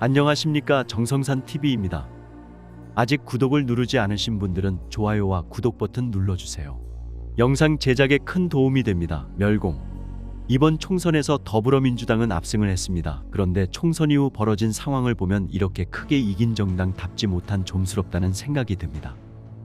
안녕하십니까 정성산 TV입니다. 아직 구독을 누르지 않으신 분들은 좋아요와 구독 버튼 눌러주세요. 영상 제작에 큰 도움이 됩니다. 멸공. 이번 총선에서 더불어민주당은 압승을 했습니다. 그런데 총선 이후 벌어진 상황을 보면 이렇게 크게 이긴 정당 답지 못한 좀스럽다는 생각이 듭니다.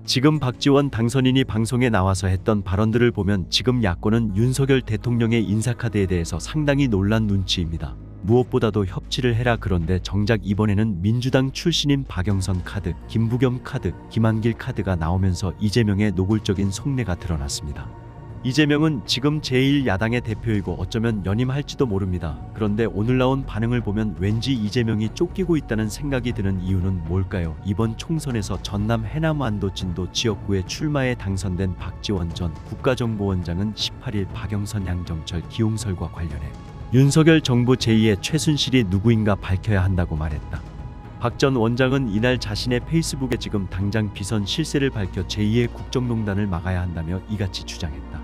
지금 박지원 당선인이 방송에 나와서 했던 발언들을 보면 지금 야권은 윤석열 대통령의 인사카드에 대해서 상당히 놀란 눈치입니다. 무엇보다도 협치를 해라 그런데 정작 이번에는 민주당 출신인 박영선 카드, 김부겸 카드, 김한길 카드가 나오면서 이재명의 노골적인 속내가 드러났습니다. 이재명은 지금 제1야당의 대표이고 어쩌면 연임할지도 모릅니다. 그런데 오늘 나온 반응을 보면 왠지 이재명이 쫓기고 있다는 생각이 드는 이유는 뭘까요? 이번 총선에서 전남 해남 안도 진도 지역구에 출마해 당선된 박지원 전 국가정보원장은 18일 박영선 양정철 기용설과 관련해 윤석열 정부 제2의 최순실이 누구인가 밝혀야 한다고 말했다. 박 전 원장은 이날 자신의 페이스북에 지금 당장 비선 실세를 밝혀 제2의 국정농단을 막아야 한다며 이같이 주장했다.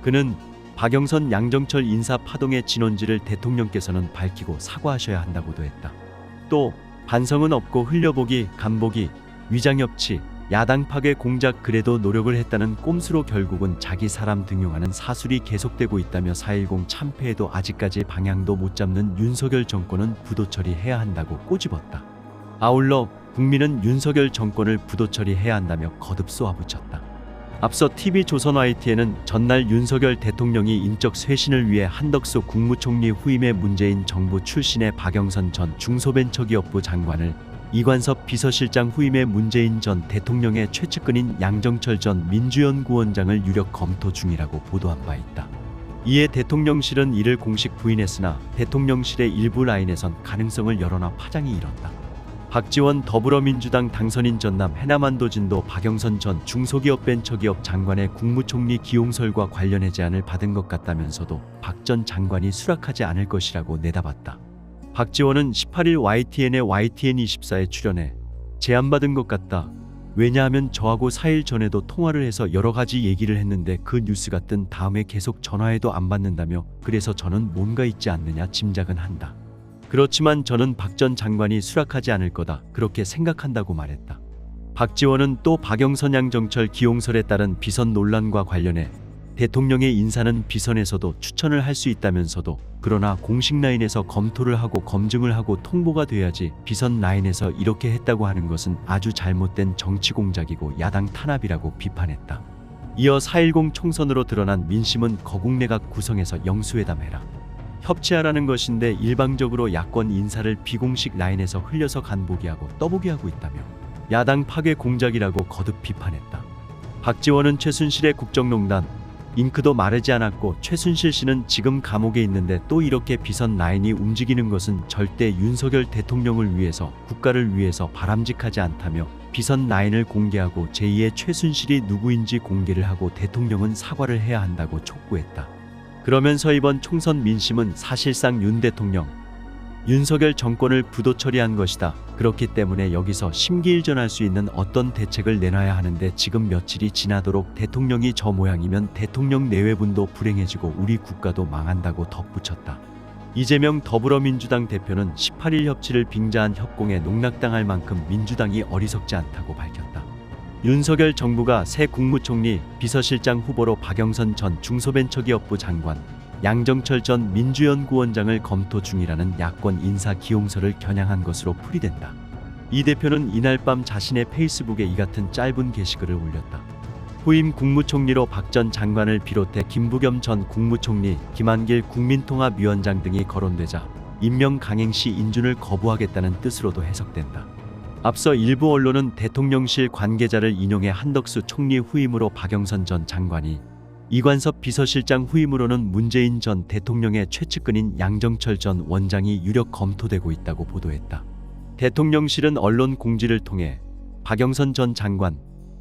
그는 박영선 양정철 인사 파동의 진원지를 대통령께서는 밝히고 사과하셔야 한다고도 했다. 또 반성은 없고 흘려보기, 간보기, 위장협치, 야당 파괴 공작 그래도 노력을 했다는 꼼수로 결국은 자기 사람 등용하는 사술이 계속되고 있다며 4.10 참패에도 아직까지 방향도 못 잡는 윤석열 정권은 부도 처리해야 한다고 꼬집었다. 아울러 국민은 윤석열 정권을 부도 처리해야 한다며 거듭 쏘아붙였다. 앞서 TV조선 YT에는 전날 윤석열 대통령이 인적 쇄신을 위해 한덕수 국무총리 후임의 문재인 정부 출신의 박영선 전 중소벤처기업부 장관을 이관섭 비서실장 후임의 문재인 전 대통령의 최측근인 양정철 전 민주연구원장을 유력 검토 중이라고 보도한 바 있다. 이에 대통령실은 이를 공식 부인했으나 대통령실의 일부 라인에선 가능성을 열어놔 파장이 일었다. 박지원 더불어민주당 당선인 전남 해남안도 진도 박영선 전 중소기업벤처기업 장관의 국무총리 기용설과 관련해 제안을 받은 것 같다면서도 박 전 장관이 수락하지 않을 것이라고 내다봤다. 박지원은 18일 YTN의 YTN24에 출연해 제안받은 것 같다. 왜냐하면 저하고 4일 전에도 통화를 해서 여러 가지 얘기를 했는데 그 뉴스가 뜬 다음에 계속 전화해도 안 받는다며 그래서 저는 뭔가 있지 않느냐 짐작은 한다. 그렇지만 저는 박 전 장관이 수락하지 않을 거다 그렇게 생각한다고 말했다. 박지원은 또 박영선 양정철 기용설에 따른 비선 논란과 관련해 대통령의 인사는 비선에서도 추천을 할 수 있다면서도 그러나 공식 라인에서 검토를 하고 검증을 하고 통보가 돼야지 비선 라인에서 이렇게 했다고 하는 것은 아주 잘못된 정치 공작이고 야당 탄압이라고 비판했다. 이어 4.10 총선으로 드러난 민심은 거국내각 구성에서 영수회담해라. 협치하라는 것인데 일방적으로 야권 인사를 비공식 라인에서 흘려서 간보기하고 떠보기하고 있다며 야당 파괴 공작이라고 거듭 비판했다. 박지원은 최순실의 국정농단 잉크도 마르지 않았고 최순실 씨는 지금 감옥에 있는데 또 이렇게 비선 라인이 움직이는 것은 절대 윤석열 대통령을 위해서 국가를 위해서 바람직하지 않다며 비선 라인을 공개하고 제2의 최순실이 누구인지 공개를 하고 대통령은 사과를 해야 한다고 촉구했다. 그러면서 이번 총선 민심은 사실상 윤 대통령, 윤석열 정권을 부도 처리한 것이다. 그렇기 때문에 여기서 심기일전할 수 있는 어떤 대책을 내놔야 하는데 지금 며칠이 지나도록 대통령이 저 모양이면 대통령 내외분도 불행해지고 우리 국가도 망한다고 덧붙였다. 이재명 더불어민주당 대표는 18일 협치를 빙자한 협공에 농락당할 만큼 민주당이 어리석지 않다고 밝혔다. 윤석열 정부가 새 국무총리, 비서실장 후보로 박영선 전 중소벤처기업부 장관, 양정철 전 민주연구원장을 검토 중이라는 야권 인사 기용서를 겨냥한 것으로 풀이된다. 이 대표는 이날 밤 자신의 페이스북에 이 같은 짧은 게시글을 올렸다. 후임 국무총리로 박 전 장관을 비롯해 김부겸 전 국무총리, 김한길 국민통합위원장 등이 거론되자 임명 강행 시 인준을 거부하겠다는 뜻으로도 해석된다. 앞서 일부 언론은 대통령실 관계자를 인용해 한덕수 총리 후임으로 박영선 전 장관이 이관섭 비서실장 후임으로는 문재인 전 대통령의 최측근인 양정철 전 원장이 유력 검토되고 있다고 보도했다. 대통령실은 언론 공지를 통해 박영선 전 장관,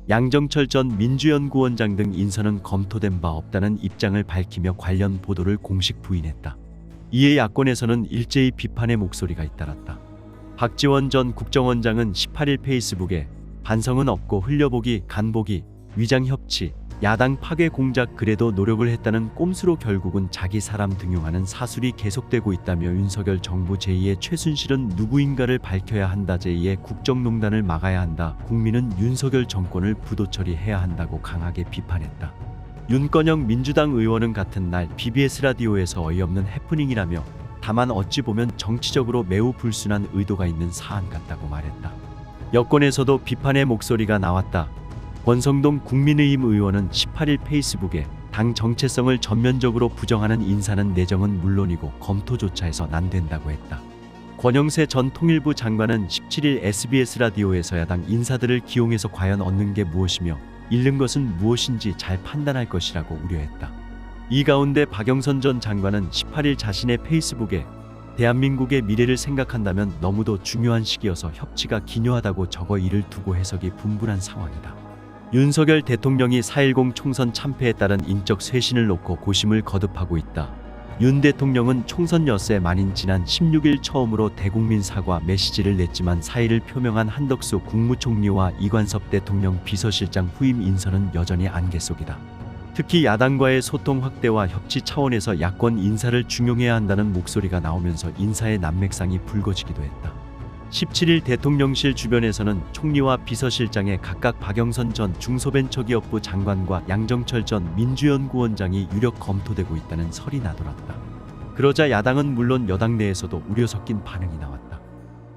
양정철 전 민주연구원장 등 인선은 검토된 바 없다는 입장을 밝히며 관련 보도를 공식 부인했다. 이에 야권에서는 일제히 비판의 목소리가 잇따랐다. 박지원 전 국정원장은 18일 페이스북에 반성은 없고 흘려보기, 간보기, 위장협치, 야당 파괴 공작 그래도 노력을 했다는 꼼수로 결국은 자기 사람 등용하는 사술이 계속되고 있다며 윤석열 정부 제2의 최순실은 누구인가를 밝혀야 한다 제2의 국정농단을 막아야 한다 국민은 윤석열 정권을 부도 처리해야 한다고 강하게 비판했다. 윤건영 민주당 의원은 같은 날 BBS 라디오에서 어이없는 해프닝이라며 다만 어찌 보면 정치적으로 매우 불순한 의도가 있는 사안 같다고 말했다. 여권에서도 비판의 목소리가 나왔다. 권성동 국민의힘 의원은 18일 페이스북에 당 정체성을 전면적으로 부정하는 인사는 내정은 물론이고 검토조차 해선 안 된다고 했다. 권영세 전 통일부 장관은 17일 SBS 라디오에서 야당 인사들을 기용해서 과연 얻는 게 무엇이며 잃는 것은 무엇인지 잘 판단할 것이라고 우려했다. 이 가운데 박영선 전 장관은 18일 자신의 페이스북에 대한민국의 미래를 생각한다면 너무도 중요한 시기여서 협치가 기묘하다고 적어 이를 두고 해석이 분분한 상황이다. 윤석열 대통령이 4.10 총선 참패에 따른 인적 쇄신을 놓고 고심을 거듭하고 있다. 윤 대통령은 총선 엿새 만인 지난 16일 처음으로 대국민 사과 메시지를 냈지만 사의를 표명한 한덕수 국무총리와 이관섭 대통령 비서실장 후임 인선은 여전히 안개 속이다. 특히 야당과의 소통 확대와 협치 차원에서 야권 인사를 중용해야 한다는 목소리가 나오면서 인사의 난맥상이 불거지기도 했다. 17일 대통령실 주변에서는 총리와 비서실장에 각각 박영선 전 중소벤처기업부 장관과 양정철 전 민주연구원장이 유력 검토되고 있다는 설이 나돌았다. 그러자 야당은 물론 여당 내에서도 우려 섞인 반응이 나왔다.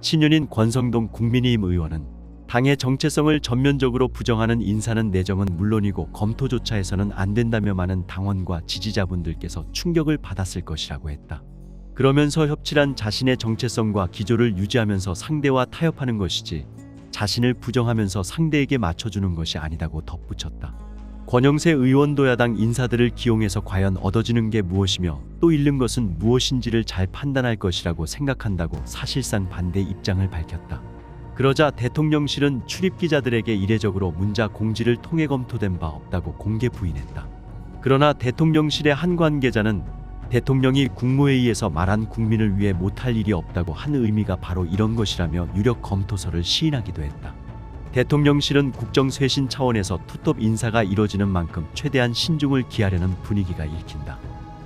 친윤인 권성동 국민의힘 의원은 당의 정체성을 전면적으로 부정하는 인사는 내정은 물론이고 검토조차 해서는 안 된다며 많은 당원과 지지자분들께서 충격을 받았을 것이라고 했다. 그러면서 협치란 자신의 정체성과 기조를 유지하면서 상대와 타협하는 것이지 자신을 부정하면서 상대에게 맞춰주는 것이 아니다고 덧붙였다. 권영세 의원도 야당 인사들을 기용해서 과연 얻어지는 게 무엇이며 또 잃는 것은 무엇인지를 잘 판단할 것이라고 생각한다고 사실상 반대 입장을 밝혔다. 그러자 대통령실은 출입 기자들에게 이례적으로 문자 공지를 통해 검토된 바 없다고 공개 부인했다. 그러나 대통령실의 한 관계자는 대통령이 국무회의에서 말한 국민을 위해 못할 일이 없다고 한 의미가 바로 이런 것이라며 유력 검토서를 시인하기도 했다. 대통령실은 국정쇄신 차원에서 투톱 인사가 이뤄지는 만큼 최대한 신중을 기하려는 분위기가 읽힌다.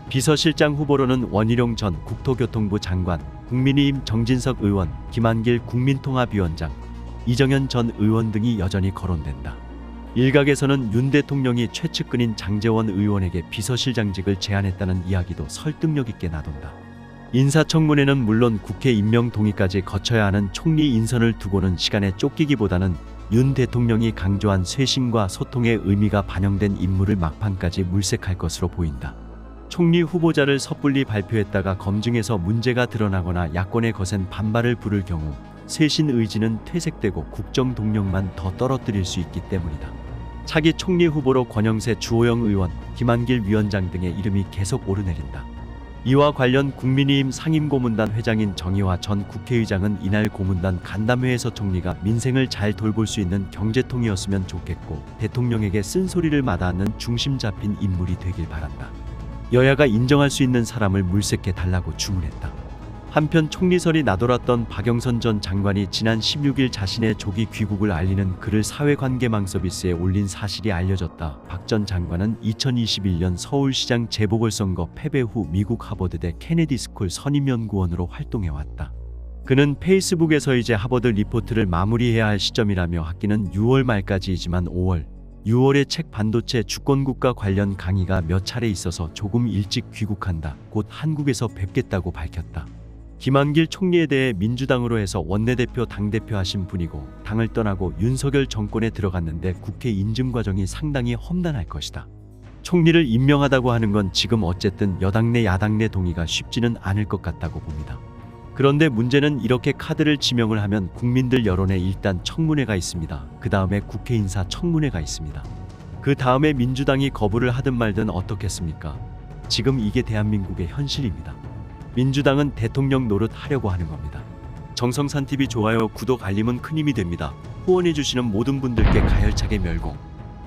비서실장 후보로는 원희룡 전 국토교통부 장관, 국민의힘 정진석 의원, 김한길 국민통합위원장, 이정현 전 의원 등이 여전히 거론된다. 일각에서는 윤 대통령이 최측근인 장재원 의원에게 비서실장직을 제안했다는 이야기도 설득력 있게 나돈다. 인사청문회는 물론 국회 임명 동의까지 거쳐야 하는 총리 인선을 두고는 시간에 쫓기기보다는 윤 대통령이 강조한 쇄신과 소통의 의미가 반영된 인물을 막판까지 물색할 것으로 보인다. 총리 후보자를 섣불리 발표했다가 검증에서 문제가 드러나거나 야권의 거센 반발을 부를 경우 쇄신 의지는 퇴색되고 국정 동력만 더 떨어뜨릴 수 있기 때문이다. 차기 총리 후보로 권영세 주호영 의원, 김한길 위원장 등의 이름이 계속 오르내린다. 이와 관련 국민의힘 상임고문단 회장인 정의화 전 국회의장은 이날 고문단 간담회에서 총리가 민생을 잘 돌볼 수 있는 경제통이었으면 좋겠고 대통령에게 쓴소리를 마다하는 중심 잡힌 인물이 되길 바란다. 여야가 인정할 수 있는 사람을 물색해 달라고 주문했다. 한편 총리설이 나돌았던 박영선 전 장관이 지난 16일 자신의 조기 귀국을 알리는 글을 사회관계망 서비스에 올린 사실이 알려졌다. 박 전 장관은 2021년 서울시장 재보궐선거 패배 후 미국 하버드대 케네디 스쿨 선임연구원으로 활동해왔다. 그는 페이스북에서 이제 하버드 리포트를 마무리해야 할 시점이라며 학기는 6월 말까지이지만 5월 6월에 책 반도체 주권국가 관련 강의가 몇 차례 있어서 조금 일찍 귀국한다. 곧 한국에서 뵙겠다고 밝혔다. 김한길 총리에 대해 민주당으로 해서 원내대표 당대표 하신 분이고 당을 떠나고 윤석열 정권에 들어갔는데 국회 인증 과정이 상당히 험난할 것이다. 총리를 임명하다고 하는 건 지금 어쨌든 여당 내 야당 내 동의가 쉽지는 않을 것 같다고 봅니다. 그런데 문제는 이렇게 카드를 지명을 하면 국민들 여론에 일단 청문회가 있습니다. 그 다음에 국회 인사 청문회가 있습니다. 그 다음에 민주당이 거부를 하든 말든 어떻겠습니까? 지금 이게 대한민국의 현실입니다. 민주당은 대통령 노릇 하려고 하는 겁니다. 정성산 TV 좋아요, 구독, 알림은 큰 힘이 됩니다. 후원해 주시는 모든 분들께 가열차게 멸공.